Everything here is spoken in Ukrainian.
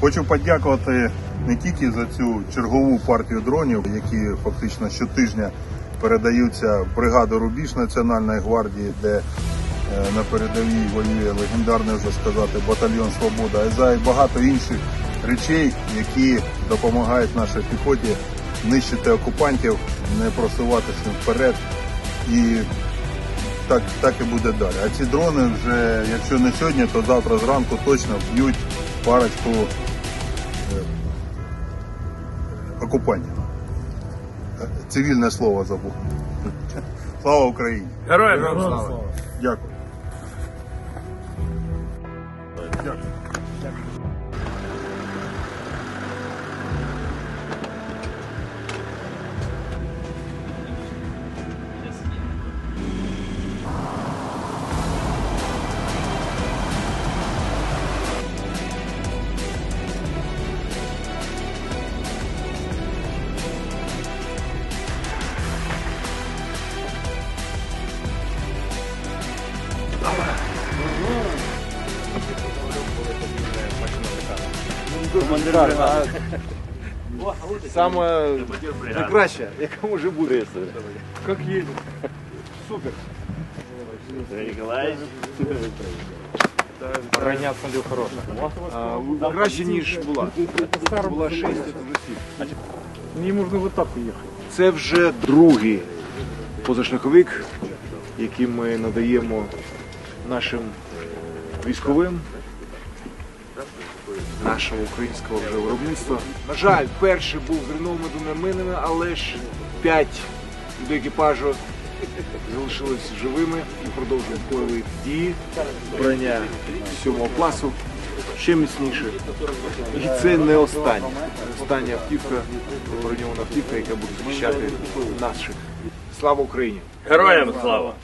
Хочу подякувати не тільки за цю чергову партію дронів, які фактично щотижня передаються бригаду Рубіж Національної гвардії, де е, на передовій воює легендарний вже сказати батальйон Свобода, а за багато інших речей, які допомагають нашій піхоті нищити окупантів, не просуватися вперед і так, так і буде далі. А ці дрони вже, якщо не сьогодні, то завтра зранку точно вб'ють парочку окупантів. Цивільне слово забув. Слава Україні! Героям слава! Дякую. Дякую. Саме найкраще, яка може бути. Як їде. Супер. Броня смотрю хороша. Краще, ніж була. Була 6, це вже 7. Мені можна в атаку їхати. Це вже другий позашляховик, який ми надаємо нашим військовим, нашого українського вже виробництва. На жаль, перший був з реномедами минами, але ж п'ять до екіпажу залишились живими і продовжують бойові дії. Броня сьомого класу ще міцніше. І це не остання. Остання автівка, броньована автівка, яка буде захищати наших. Слава Україні! Героям слава!